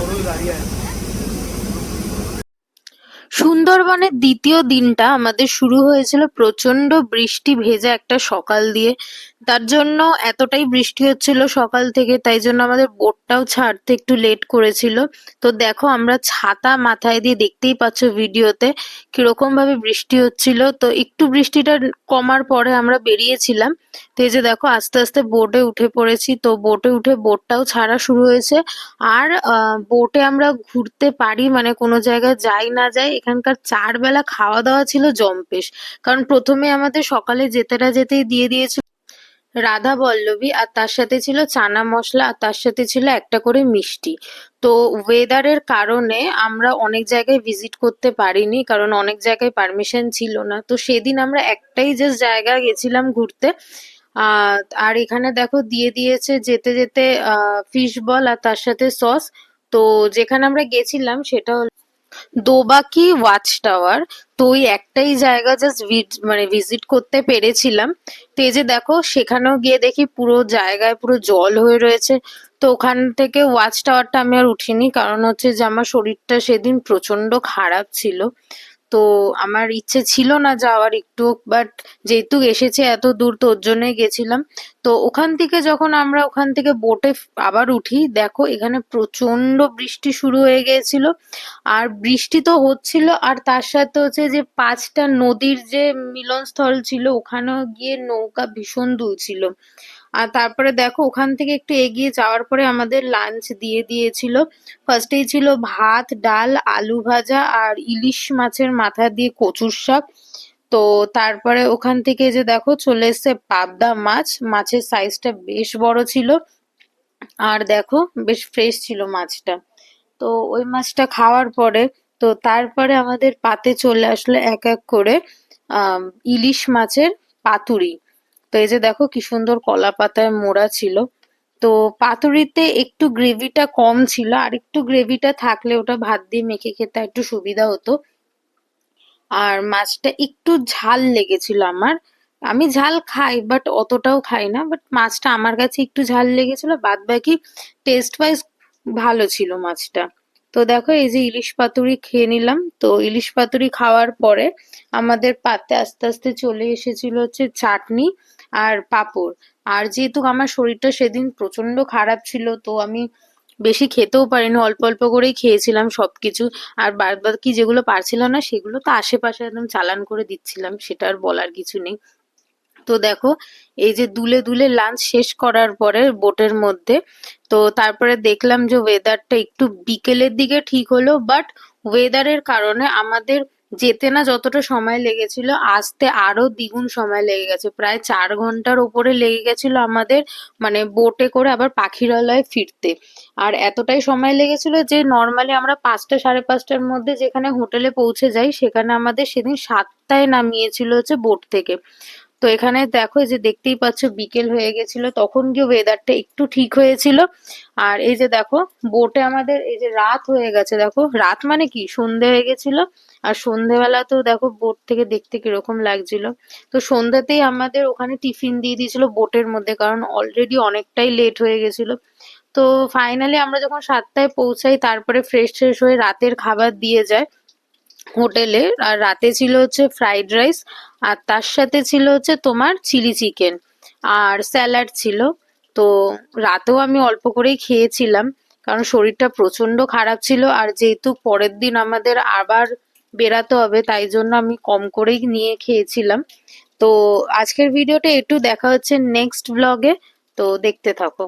走路有 dos সুন্দরবনের দ্বিতীয় দিনটা আমাদের শুরু হয়েছিল প্রচণ্ড বৃষ্টি ভেজা একটা সকাল দিয়ে। তার জন্য এতটাই বৃষ্টি হচ্ছিল সকাল থেকে, তাই জন্য আমাদের বোটটাও ছাড়তে একটু লেট করেছিল। তো দেখো, আমরা ছাতা মাথায় দিয়ে দেখতেই পাচ্ছ ভিডিওতে কীরকম ভাবে বৃষ্টি হচ্ছিল। তো একটু বৃষ্টিটা কমার পরে আমরা বেরিয়েছিলাম। তো এই যে দেখো, আস্তে আস্তে বোটে উঠে পড়েছি। তো বোটে উঠে বোটটাও ছাড়া শুরু হয়েছে। আর বোটে আমরা ঘুরতে পারি মানে কোনো জায়গায় যাই না যাই এখানকার চার বেলা খাওয়া দাওয়া ছিল জম্পেশ। কারণ প্রথমে আমাদের সকালে যেতে না যেতেই দিয়ে দিয়েছিল রাধা বল্লভী, আর তার সাথে ছিল চানা মশলা, আর তার সাথে ছিল একটা করে মিষ্টি। তো ওয়েদারের কারণে আমরা অনেক জায়গায় ভিজিট করতে পারিনি, কারণ অনেক জায়গায় পারমিশন ছিল না। তো সেদিন আমরা একটাই জাস্ট জায়গা গেছিলাম ঘুরতে। আর এখানে দেখো দিয়ে দিয়েছে যেতে যেতে ফিশ বল আর তার সাথে সস তো যেখানে আমরা গেছিলাম সেটা হলো দোবাকি ওয়াচ টাওয়ার তো ওই একটাই জায়গা জাস্ট মানে ভিজিট করতে পেরেছিলাম। তো এই যে দেখো, সেখানেও গিয়ে দেখি পুরো জায়গায় পুরো জল হয়ে রয়েছে। তো ওখান থেকে ওয়াচ টাওয়ারটা আমি আর উঠিনি, কারণ হচ্ছে যে আমার শরীরটা সেদিন প্রচণ্ড খারাপ ছিল। তো আমার ইচ্ছে ছিল না যাওয়ার একটু বাট যেহেতু এসেছে এত দূর, তো ওর জন্যই গেছিলাম। তো ওখান থেকে যখন আমরা ওখান থেকে বোটে আবার উঠি, দেখো এখানে প্রচণ্ড বৃষ্টি শুরু হয়ে গিয়েছিল। আর বৃষ্টি তো হচ্ছিল, আর তার সাথে হচ্ছে যে পাঁচটা নদীর যে মিলনস্থল ছিল, ওখানেও গিয়ে নৌকা ভীষণ দুলছিল। আর তারপরে দেখো, ওখান থেকে একটু এগিয়ে যাওয়ার পরে আমাদের লাঞ্চ দিয়ে দিয়েছিল। ফার্স্টেই ছিল ভাত, ডাল, আলু ভাজা আর ইলিশ মাছের মাথা দিয়ে কচুর শাক। তো তারপরে ওখান থেকে যে দেখো, চলে এসছে পাবদা মাছ। মাছের সাইজটা বেশ বড় ছিল। আর দেখো, বেশ ফ্রেশ ছিল মাছটা। তো ওই মাছটা খাওয়ার পরে, তো তারপরে আমাদের পাতে চলে আসলো এক এক করে ইলিশ মাছের পাতুরি। তো এই যে দেখো কি সুন্দর কলা পাতায় মোড়া ছিল। তো পাতুরিতে একটু গ্রেভিটা কম ছিল, আর একটু গ্রেভিটা থাকলে ওটা ভাত দিয়ে মেখে খেতে একটু সুবিধা হতো। আর মাছটা একটু ঝাল লেগেছিল আমার। আমি ঝাল খাই বাট অতটাও খাই না বাট মাছটা আমার কাছে একটু ঝাল লেগেছিল। বাদ বাকি টেস্ট ওয়াইজ ভালো ছিল মাছটা। তো দেখো এই যে ইলিশ পাতুরি খেয়ে নিলাম। তো ইলিশ পাতুরি খাওয়ার পরে আমাদের পাতে আস্তে আস্তে চলে এসেছিল হচ্ছে চাটনি। আর পাঁপড়। আর যেহেতু আমার শরীরটা সেদিন প্রচণ্ড খারাপ ছিল, তো আমি বেশি খেতেও পারিনি, অল্প অল্প করেই খেয়েছিলাম সবকিছু। আর বাদ বাকি যেগুলো পারছিল না, সেগুলো তো আশেপাশে একদম চালান করে দিচ্ছিলাম, সেটা আর বলার কিছু নেই। তো দেখো, এই যে দুলে দুলে লাঞ্চ শেষ করার পরে বোটের মধ্যে, তো তারপরে দেখলাম যে ওয়েদারটা একটু বিকেলের দিকে ঠিক হলো বাট ওয়েদারের কারণে আমাদের যেতে না যতটা সময় লেগেছিল, আসতে আরও দ্বিগুণ সময় লেগে গেছে। প্রায় চার ঘণ্টার ওপরে লেগে গেছিল আমাদের মানে বোটে করে আবার পাখিরালয়ে ফিরতে। আর এতটাই সময় লেগেছিল যে নর্মালি আমরা পাঁচটা সাড়ে পাঁচটার মধ্যে যেখানে হোটেলে পৌঁছে যাই, সেখানে আমাদের সেদিন সাতটায় নামিয়েছিল হচ্ছে বোট থেকে। তো এখানে দেখো যে দেখতেই পাচ্ছ বিকেল হয়ে গেছিল, তখন গিয়ে ওয়েদারটা একটু ঠিক হয়েছিল। আর এই যে দেখো বোটে আমাদের এই যে রাত হয়ে গেছে, দেখো। রাত মানে কি? সন্ধে হয়ে গেছিল, আর সন্ধেবেলা তো দেখো বোট থেকে দেখতে কীরকম লাগছিল। তো সন্ধ্যাতেই আমাদের ওখানে টিফিন দিয়ে দিয়েছিল বোটের মধ্যে, কারণ অলরেডি অনেকটাই লেট হয়ে গেছিল। তো ফাইনালি আমরা যখন সাতটায় পৌঁছাই, তারপরে ফ্রেশ ফ্রেশ হয়ে রাতের খাবার দিয়ে যায়। হোটেলে, আর রাতে ছিল হচ্ছে ফ্রাইড রাইস, আর তার সাথে ছিল হচ্ছে তোমার চিলি চিকেন, আর স্যালাড ছিল। তো রাতেও আমি অল্প করেই খেয়েছিলাম, কারণ শরীরটা প্রচণ্ড খারাপ ছিল, আর যেহেতু পরের দিন আমাদের আবার বেরাতে হবে, তাই জন্য আমি কম করেই নিয়ে খেয়েছিলাম। তো আজকের ভিডিওটা একটু দেখা হচ্ছে নেক্সট ব্লগে তো দেখতে থাকো।